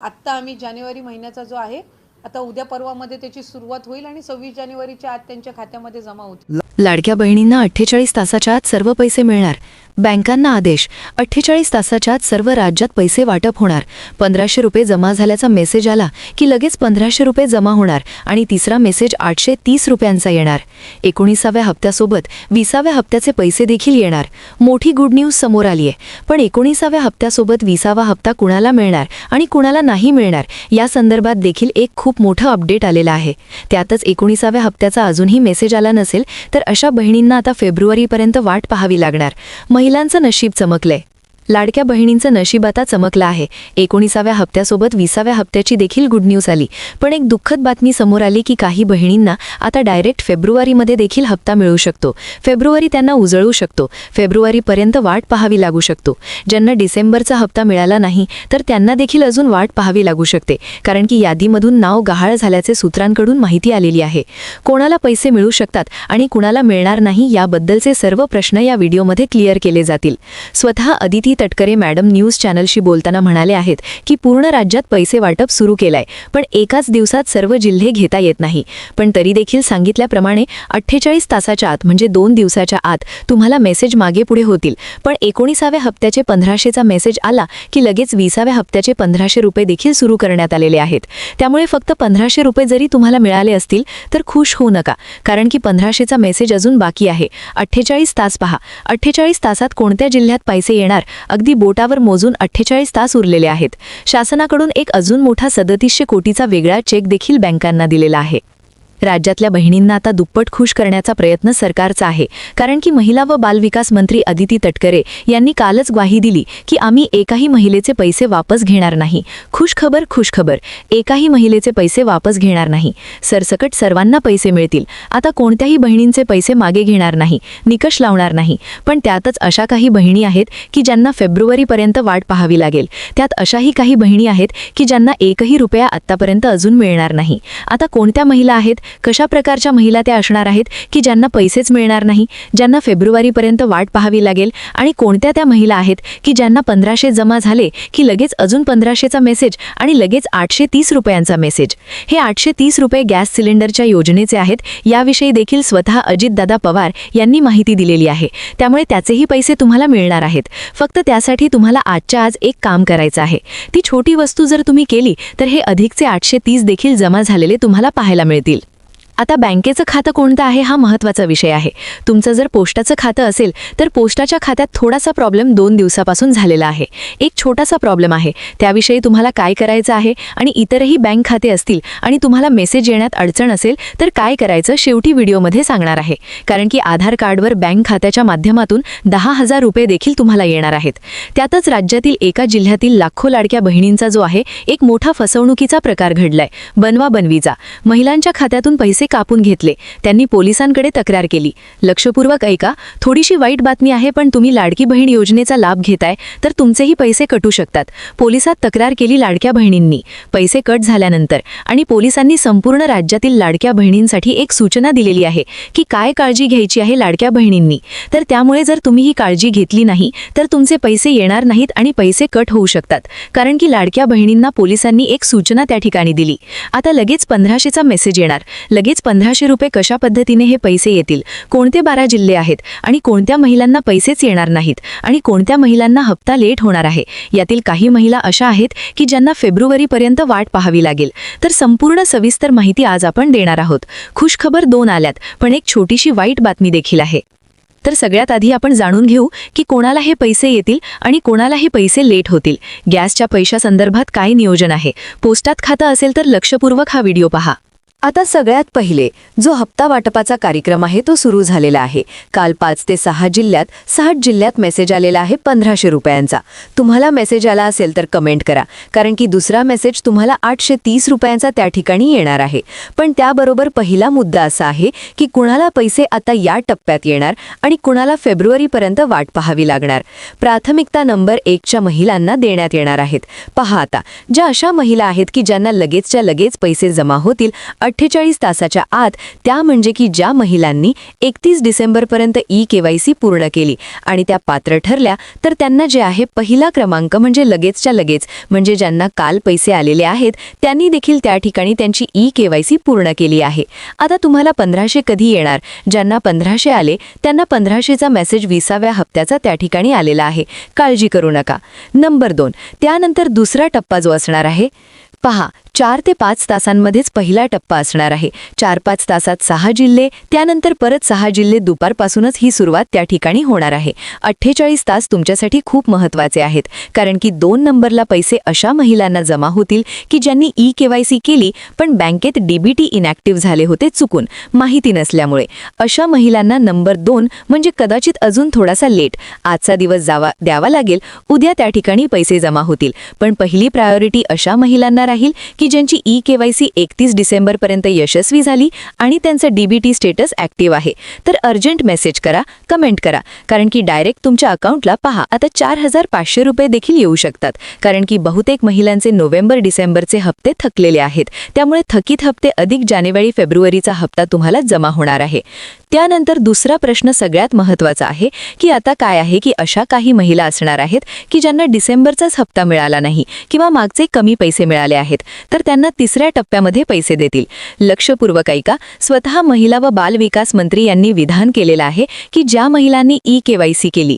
आत्ता आम्ही जानेवारी महिन्याचा जो आहे आता उद्या परवामध्ये त्याची सुरुवात होईल आणि सव्वीस जानेवारीच्या आत त्यांच्या खात्यामध्ये जमा होतील. लाडक्या बहिणींना अठ्ठेचाळीस तासाच्या आत सर्व पैसे मिळणार. बँकांना आदेश. अठ्ठेचाळीस तासाच्या आत सर्व राज्यात पैसे वाटप होणार. पंधराशे रुपये जमा झाल्याचा मेसेज आला की लगेच पंधराशे रुपये जमा होणार आणि तिसरा मेसेज आठशे तीस रुपयांचा येणार. एकोणीसाव्या हप्त्यासोबत विसाव्या हप्त्याचे पैसे देखील येणार. मोठी गुड न्यूज समोर आलीये. पण एकोणीसाव्या हप्त्यासोबत विसावा हप्ता कुणाला मिळणार आणि कुणाला नाही मिळणार या संदर्भात देखील एक खूप मोठं अपडेट आलेलं आहे. त्यातच एकोणीसाव्या हप्त्याचा अजूनही मेसेज आला नसेल तर अशा बहिणींना आता फेब्रुवारीपर्यंत वाट पाहावी लागणार. महिलांचं नशीब चमकलंय. लाडक्या बहिणींचं नशीब आता चमकलं आहे. एकोणीसाव्या हप्त्यासोबत विसाव्या हप्त्याची देखील गुड न्यूज आली. पण एक दुःखद बातमी समोर आली की काही बहिणींना आता डायरेक्ट फेब्रुवारीमध्ये देखील हप्ता मिळू शकतो. फेब्रुवारी त्यांना उजळू शकतो. फेब्रुवारीपर्यंत वाट पाहावी लागू शकतो. ज्यांना डिसेंबरचा हप्ता मिळाला नाही तर त्यांना देखील अजून वाट पाहावी लागू शकते. कारण की यादीमधून नाव गहाळ झाल्याचे सूत्रांकडून माहिती आलेली आहे. कोणाला पैसे मिळू शकतात आणि कुणाला मिळणार नाही याबद्दलचे सर्व प्रश्न या व्हिडिओमध्ये क्लिअर केले जातील. स्वतः अदिती तटकरे मॅडम न्यूज चॅनलशी बोलताना म्हणाले आहेत की पूर्ण राज्यात पैसे वाटप सुरू केलाय पण एकाच दिवसात सर्व जिल्हे घेता येत नाही. पण तरी देखील सांगितल्याप्रमाणे अठ्ठेचाळीस तासाच्या आत म्हणजे दोन दिवसाच्या आत तुम्हाला मेसेज मागे पुढे होतील. पण एकोणीसाव्या हप्त्याचे पंधराशेचा मेसेज आला की लगेच विसाव्या हप्त्याचे पंधराशे रुपये देखील सुरू करण्यात आलेले आहेत. त्यामुळे फक्त पंधराशे रुपये जरी तुम्हाला मिळाले असतील तर खुश होऊ नका कारण की पंधराशेचा मेसेज अजून बाकी आहे. अठ्ठेचाळीस तास पहा. अठ्ठेचाळीस तासात कोणत्या जिल्ह्यात पैसे येणार? अगदी बोटावर मोजून अठ्ठेचाळीस तास उरलेले आहेत. शासनाकडून एक अजून मोठा सदतीसशे कोटीचा वेगळा चेक देखील बँकांना दिलेला आहे. राज्यातल्या बहिणींना आता दुप्पट खुश करण्याचा प्रयत्न सरकारचा आहे. कारण की महिला व बालविकास मंत्री अदिती तटकरे यांनी कालच ग्वाही दिली की आम्ही एकाही महिलेचे पैसे वापस घेणार नाही. खुशखबर खुशखबर एकाही महिलेचे पैसे वापस घेणार नाही. सरसकट सर्वांना पैसे मिळतील. आता कोणत्याही बहिणींचे पैसे मागे घेणार नाही निकष लावणार नाही. पण त्यातच अशा काही बहिणी आहेत की ज्यांना फेब्रुवारीपर्यंत वाट पाहावी लागेल. त्यात अशाही काही बहिणी आहेत की ज्यांना एकही रुपया आत्तापर्यंत अजून मिळणार नाही. आता कोणत्या महिला आहेत? कशा प्रकारच्या महिला त्या असणार आहेत की ज्यांना पैसेच मिळणार नाही ज्यांना फेब्रुवारीपर्यंत वाट पाहावी लागेल आणि कोणत्या त्या महिला आहेत की ज्यांना पंधराशे जमा झाले की लगेच अजून पंधराशेचा मेसेज आणि लगेच आठशे तीस रुपयांचा मेसेज? हे आठशे तीस रुपये गॅस सिलेंडरच्या योजनेचे आहेत याविषयी देखील स्वतः अजितदादा पवार यांनी माहिती दिलेली आहे. त्यामुळे त्याचेही पैसे तुम्हाला मिळणार आहेत. फक्त त्यासाठी तुम्हाला आजच्या आज एक काम करायचं आहे. ती छोटी वस्तू जर तुम्ही केली तर हे अधिकचे आठशे तीस देखील जमा झालेले तुम्हाला पाहायला मिळतील. आता बँकेचं खातं कोणतं आहे हा महत्त्वाचा विषय आहे. तुमचं जर पोस्टाचं खातं असेल तर पोस्टाच्या खात्यात थोडासा प्रॉब्लेम दोन दिवसापासून झालेला आहे. एक छोटासा प्रॉब्लेम आहे. त्याविषयी तुम्हाला काय करायचं आहे आणि इतरही बँक खाते असतील आणि तुम्हाला मेसेज येण्यात अडचण असेल तर काय करायचं शेवटी व्हिडिओमध्ये सांगणार आहे. कारण की आधार कार्डवर बँक खात्याच्या माध्यमातून दहा हजार रुपये देखील तुम्हाला येणार आहेत. त्यातच राज्यातील एका जिल्ह्यातील लाखो लाडक्या बहिणींचा जो आहे एक मोठा फसवणुकीचा प्रकार घडलाय. बनवा बनवीचा महिलांच्या खात्यातून पैसे कापून घेतले. त्यांनी पोलिसांकडे तक्रार केली. लक्षपूर्वक ऐका थोडीशी वाईट बातमी आहे पण तुम्ही लाडकी बहीण योजनेचा लाभ घेताय तर तुमचेही पैसे कटू शकतात. पोलिसात तक्रार केली लाडक्या बहिणींनी. पैसे कट झाल्यानंतर आणि पोलिसांनी संपूर्ण राज्यातील लाडक्या बहिणींसाठी एक सूचना दिलेली आहे की काय काळजी घ्यायची आहे लाडक्या बहिणींनी. तर त्यामुळे जर तुम्ही ही काळजी घेतली नाही तर तुमचे पैसे येणार नाहीत आणि पैसे कट होऊ शकतात. कारण की लाडक्या बहिणींना पोलिसांनी एक सूचना त्या ठिकाणी दिली. आता लगेच पंधराशेचा मेसेज येणार. लगेच पंधराशे रुपये कशा पद्धतीने हे पैसे येतील? कोणते बारा जिल्हे आहेत? आणि कोणत्या महिलांना पैसेच येणार नाहीत? आणि कोणत्या महिलांना हप्ता लेट होणार आहे? यातील काही महिला अशा आहेत की ज्यांना फेब्रुवारीपर्यंत वाट पाहावी लागेल. तर संपूर्ण सविस्तर माहिती आज आपण देणार आहोत. खुशखबर दोन आल्यात पण एक छोटीशी वाईट बातमी देखील आहे. तर सगळ्यात आधी आपण जाणून घेऊ की कोणाला हे पैसे येतील आणि कोणाला हे पैसे लेट होतील. गॅसच्या पैशासंदर्भात काय नियोजन आहे? पोस्टात खातं असेल तर लक्षपूर्वक हा व्हिडिओ पहा. आता सगळ्यात पहिले जो हप्ता वाटपाचा कार्यक्रम आहे तो सुरू झालेला आहे. काल पाच ते सहा जिल्ह्यात साठ जिल्ह्यात मेसेज आलेला आहे पंधराशे रुपयांचा. तुम्हाला मेसेज आला असेल तर कमेंट करा कारण की दुसरा मेसेज तुम्हाला आठशे तीस रुपयांचा त्या ठिकाणी येणार आहे. पण त्याबरोबर पहिला मुद्दा असा आहे की कुणाला पैसे आता या टप्प्यात येणार आणि कुणाला फेब्रुवारीपर्यंत वाट पाहावी लागणार? प्राथमिकता नंबर एकच्या महिलांना देण्यात येणार आहेत. पहा आता ज्या अशा महिला आहेत की ज्यांना लगेचच्या लगेच पैसे जमा होतील अठ्ठेचाळीस तासाच्या आत त्या म्हणजे की ज्या महिलांनी एकतीस डिसेंबरपर्यंत ई केवायसी पूर्ण केली. आणि त्या पात्र ठरल्या तर त्यांना जे आहे पहिला क्रमांक म्हणजे लगेचच्या लगेच म्हणजे ज्यांना काल पैसे आलेले आहेत त्यांनी देखील त्या ठिकाणी त्यांची ई केवायसी पूर्ण केली आहे. आता तुम्हाला पंधराशे कधी येणार? ज्यांना पंधराशे आले त्यांना पंधराशेचा मेसेज विसाव्या हप्त्याचा त्या ठिकाणी आलेला आहे. काळजी करू नका. नंबर दोन. त्यानंतर दुसरा टप्पा जो असणार आहे पहा चार ते पाच तासांमध्येच पहिला टप्पा असणार आहे. चार पाच तासात सहा जिल्हे त्यानंतर परत सहा जिल्हे दुपारपासूनच ही सुरुवात त्या ठिकाणी होणार आहे. अठ्ठेचाळीस तास तुमच्यासाठी खूप महत्त्वाचे आहेत. कारण की दोन नंबरला पैसे अशा महिलांना जमा होतील की ज्यांनी ई केवायसी केली पण बँकेत डीबीटी इनॅक्टिव्ह झाले होते चुकून माहिती नसल्यामुळे. अशा महिलांना नंबर दोन म्हणजे कदाचित अजून थोडासा लेट. आजचा दिवस जावा द्यावा लागेल. उद्या त्या ठिकाणी पैसे जमा होतील. पण पहिली प्रायोरिटी अशा महिलांना राहील की ज्यांची ई केवायसी एकतीस डिसेंबरपर्यंत यशस्वी झाली आणि त्यांचं डीबीटी स्टेटस ॲक्टिव्ह आहे. तर अर्जंट मेसेज करा कमेंट करा. कारण की डायरेक्ट तुमच्या अकाउंटला पहा आता चार हजार पाचशे रुपये देखील येऊ शकतात. कारण की बहुतेक महिलांचे नोव्हेंबर डिसेंबरचे हप्ते थकलेले आहेत. त्यामुळे थकीत हप्ते अधिक जानेवारी फेब्रुवारीचा हप्ता तुम्हाला जमा होणार आहे. त्यानंतर दुसरा प्रश्न सगळ्यात महत्त्वाचा आहे की आता काय आहे की अशा काही महिला असणार आहेत की ज्यांना डिसेंबरचाच हप्ता मिळाला नाही किंवा मागचे कमी पैसे मिळाले आहेत तर त्यांना तिसऱ्या टप्प्यामध्ये पैसे देतील. लक्षपूर्वक ऐका स्वतः महिला व बाल विकास मंत्री यांनी विधान केलेलं आहे की ज्या महिलांनी ई केवायसी केली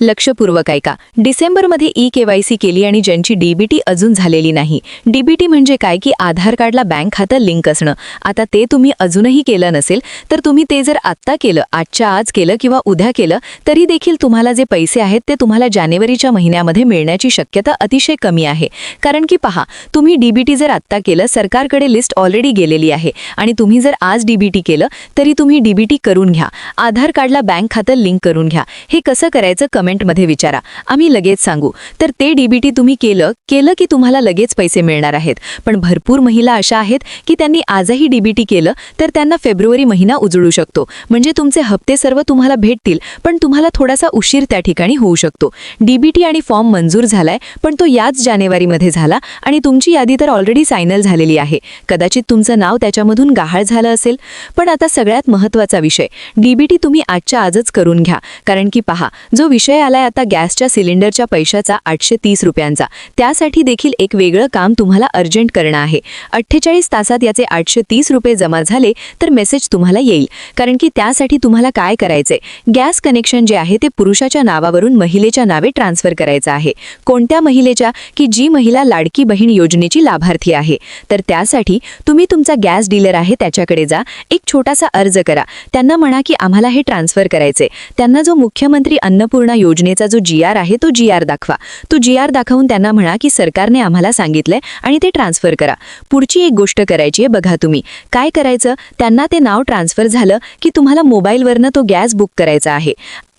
लक्षपूर्वक ऐका. डिसेंबरमध्ये ई केवायसी केली आणि ज्यांची डीबीटी अजून झालेली नाही. डीबीटी म्हणजे काय? की आधार कार्डला बँक खातं लिंक असणं. आता ते तुम्ही अजूनही केलं नसेल तर तुम्ही ते जर आत्ता केलं आजच्या आज केलं किंवा उद्या केलं तरी देखील तुम्हाला जे पैसे आहेत ते तुम्हाला जानेवारीच्या महिन्यामध्ये मिळण्याची शक्यता अतिशय कमी आहे. कारण की पहा तुम्ही डीबीटी जर आत्ता केलं सरकारकडे लिस्ट ऑलरेडी गेलेली आहे. आणि तुम्ही जर आज डीबीटी केलं तरी तुम्ही डीबीटी करून घ्या. आधार कार्डला बँक खातं लिंक करून घ्या. हे कसं करायचं? कमेंटमध्ये विचारा. आम्ही लगेच सांगू. तर ते डीबीटी तुम्ही केलं केलं की तुम्हाला लगेच पैसे मिळणार आहेत. पण भरपूर महिला अशा आहेत की त्यांनी आजही डीबीटी केलं तर त्यांना फेब्रुवारी महिना उजळू शकतो. म्हणजे तुमचे हप्ते सर्व तुम्हाला भेटतील पण तुम्हाला थोडासा उशीर त्या ठिकाणी होऊ शकतो. डीबीटी आणि फॉर्म मंजूर झालाय पण तो याच जानेवारीमध्ये झाला आणि तुमची यादी तर ऑलरेडी सायनल झालेली आहे. कदाचित तुमचं नाव त्याच्यामधून गहाळ झालं असेल. पण आता सगळ्यात महत्त्वाचा विषय. डीबीटी तुम्ही आजच्या आजच करून घ्या. कारण की पहा जो विषय आलाय आता गॅसच्या सिलेंडरच्या पैशाचा आठशे तीस रुपयांचा. त्यासाठी देखील एक वेगळं काम तुम्हाला अर्जंट करणं आहे. अठ्ठेचाळीस तासात याचे आठशे तीस रुपये जमा झाले तर मेसेज तुम्हाला येईल. कारण की त्यासाठी तुम्हाला काय करायचंय? गॅस कनेक्शन जे आहे ते पुरुषाच्या नावावरून महिलेच्या नावे ट्रान्सफर करायचं आहे. कोणत्या महिलेच्या? की जी महिला लाडकी बहीण योजनेची लाभार्थी आहे. तर त्यासाठी तुम्ही तुमचा गॅस डीलर आहे त्याच्याकडे जा. एक छोटासा अर्ज करा. त्यांना म्हणा की आम्हाला हे ट्रान्सफर करायचे त्यांना जो मुख्यमंत्री अन्नपूर्णा योजनेचा जो जी आर आहे तो जी आर दाखवा. तो जी आर दाखवून त्यांना म्हणा की सरकारने आम्हाला सांगितलंय आणि ते ट्रान्सफर करा. पुढची एक गोष्ट करायची आहे बघा तुम्ही. काय करायचं? त्यांना ते नाव ट्रान्सफर झालं की तुम्हाला मोबाईलवरनं तो गॅस बुक करायचा आहे.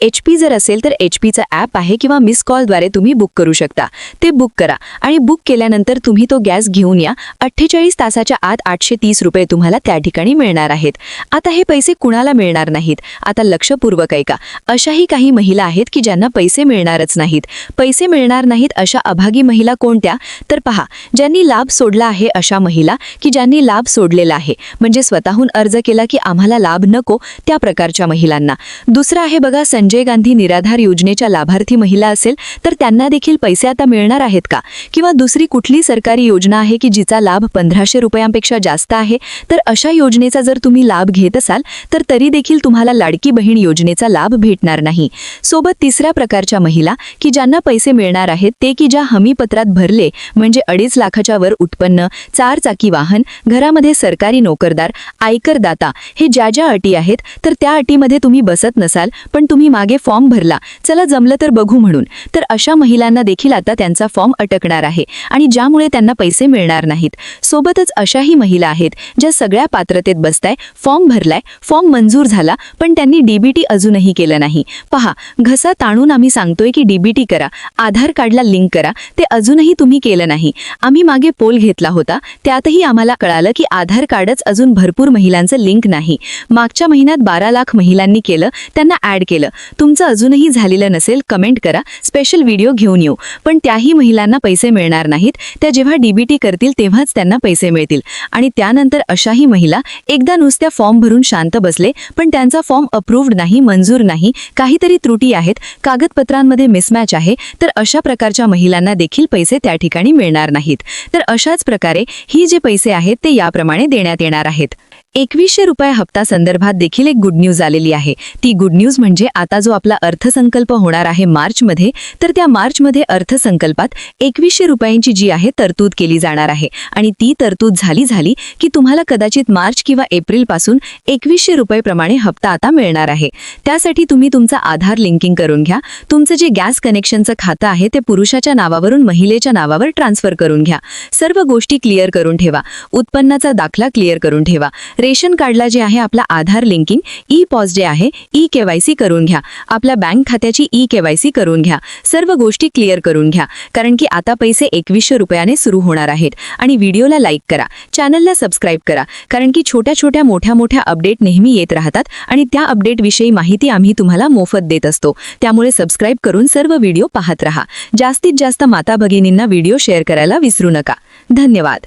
एच पी जर असेल तर एच पीचं ॲप आहे किंवा मिस कॉलद्वारे तुम्ही बुक करू शकता. ते बुक करा आणि बुक केल्यानंतर तुम्ही तो गॅस घेऊन या. अठ्ठेचाळीस तासाच्या आत आठशे तीस रुपये तुम्हाला त्या ठिकाणी मिळणार आहेत. आता हे पैसे कुणाला मिळणार नाहीत? आता लक्षपूर्वक ऐका. अशाही काही महिला आहेत की ज्यांना पैसे मिळणारच नाहीत. पैसे मिळणार नाहीत अशा अभागी महिला कोणत्या? तर पहा ज्यांनी लाभ सोडला आहे अशा महिला की ज्यांनी लाभ सोडलेला आहे. म्हणजे स्वतःहून अर्ज केला की आम्हाला लाभ नको त्या प्रकारच्या महिलांना. दुसरं आहे बघा संजय गांधी निराधार योजनेच्या लाभार्थी महिला असेल तर त्यांना देखील पैसे आता मिळणार आहेत का? किंवा दुसरी कुठली सरकारी योजना आहे की जिचा लाभ पंधराशे रुपयांपेक्षा जास्त आहे? तर अशा योजनेचा जर तुम्ही लाभ घेत असाल तर तरी देखील तुम्हाला लाडकी बहीण योजनेचा लाभ भेटणार नाही. सोबत तिसऱ्या प्रकारच्या महिला की ज्यांना पैसे मिळणार आहेत ते की ज्या हमीपत्रात भरले म्हणजे अडीच लाखाच्या वर उत्पन्न चार चाकी वाहन घरामध्ये सरकारी नोकरदार आयकरदाता हे ज्या ज्या अटी आहेत तर त्या अटीमध्ये तुम्ही बसत नसाल पण तुम्ही मागे फॉर्म भरला. चला जमलं तर बघू म्हणून. तर अशा महिलांना देखील आता त्यांचा फॉर्म अटकणार आहे आणि ज्यामुळे त्यांना पैसे मिळणार नाहीत. सोबतच अशाही महिला आहेत ज्या सगळ्या पात्रतेत बसताय फॉर्म भरलाय फॉर्म मंजूर झाला पण त्यांनी डीबीटी अजूनही केलं नाही. पहा घसा ताणून आम्ही सांगतोय की डीबीटी करा आधार कार्डला लिंक करा ते अजूनही तुम्ही केलं नाही. आम्ही मागे पोल घेतला होता त्यातही आम्हाला कळालं की आधार कार्डच अजून भरपूर महिलांचं लिंक नाही. मागच्या महिन्यात बारा लाख महिलांनी केलं त्यांना ॲड केलं. तुमचं अजूनही झालेलं नसेल कमेंट करा. स्पेशल व्हिडिओ घेऊन येऊ. पण त्याही महिलांना पैसे मिळणार नाहीत. त्या जेव्हा डीबीटी करतील तेव्हाच त्यांना पैसे मिळतील. आणि त्यानंतर अशाही महिला एकदा नुसत्या फॉर्म भरून शांत बसले पण त्यांचा फॉर्म अप्रूव्ड नाही मंजूर नाही. काहीतरी त्रुटी आहेत. कागदपत्रांमध्ये मिसमॅच आहे. तर अशा प्रकारच्या महिलांना देखील पैसे त्या ठिकाणी मिळणार नाहीत. तर अशाच प्रकारे ही जे पैसे आहेत ते याप्रमाणे देण्यात येणार आहेत. एकवीसशे रुपये हप्ता संदर्भात देखील एक गुड न्यूज आलेली आहे. ती गुड न्यूज म्हणजे आता जो आपला अर्थसंकल्प होणार आहे मार्चमध्ये तर त्या मार्चमध्ये अर्थसंकल्पात एकवीसशे रुपयांची जी आहे तरतूद केली जाणार आहे. आणि ती तरतूद झाली झाली की तुम्हाला कदाचित मार्च किंवा एप्रिलपासून एकवीसशे रुपयेप्रमाणे हप्ता आता मिळणार आहे. त्यासाठी तुम्ही तुमचा आधार लिंकिंग करून घ्या. तुमचं जे गॅस कनेक्शनचं खातं आहे ते पुरुषाच्या नावावरून महिलेच्या नावावर ट्रान्सफर करून घ्या. सर्व गोष्टी क्लिअर करून ठेवा. उत्पन्नाचा दाखला क्लिअर करून ठेवा. रेशन कार्डला जे आहे आपला आधार लिंकिंग ई पॉज जे आहे ई केवायसी करून घ्या. आपल्या बँक खात्याची ई केवायसी करून घ्या. सर्व गोष्टी क्लिअर करून घ्या. कारण की आता पैसे एकवीसशे रुपयाने सुरू होणार आहेत. आणि व्हिडिओला लाईक करा. चॅनलला सबस्क्राईब करा. कारण की छोट्या छोट्या मोठ्या मोठ्या अपडेट नेहमी येत राहतात आणि त्या अपडेटविषयी माहिती आम्ही तुम्हाला मोफत देत असतो. त्यामुळे सबस्क्राईब करून सर्व व्हिडिओ पाहत राहा. जास्तीत जास्त माता भगिनींना व्हिडिओ शेअर करायला विसरू नका. धन्यवाद.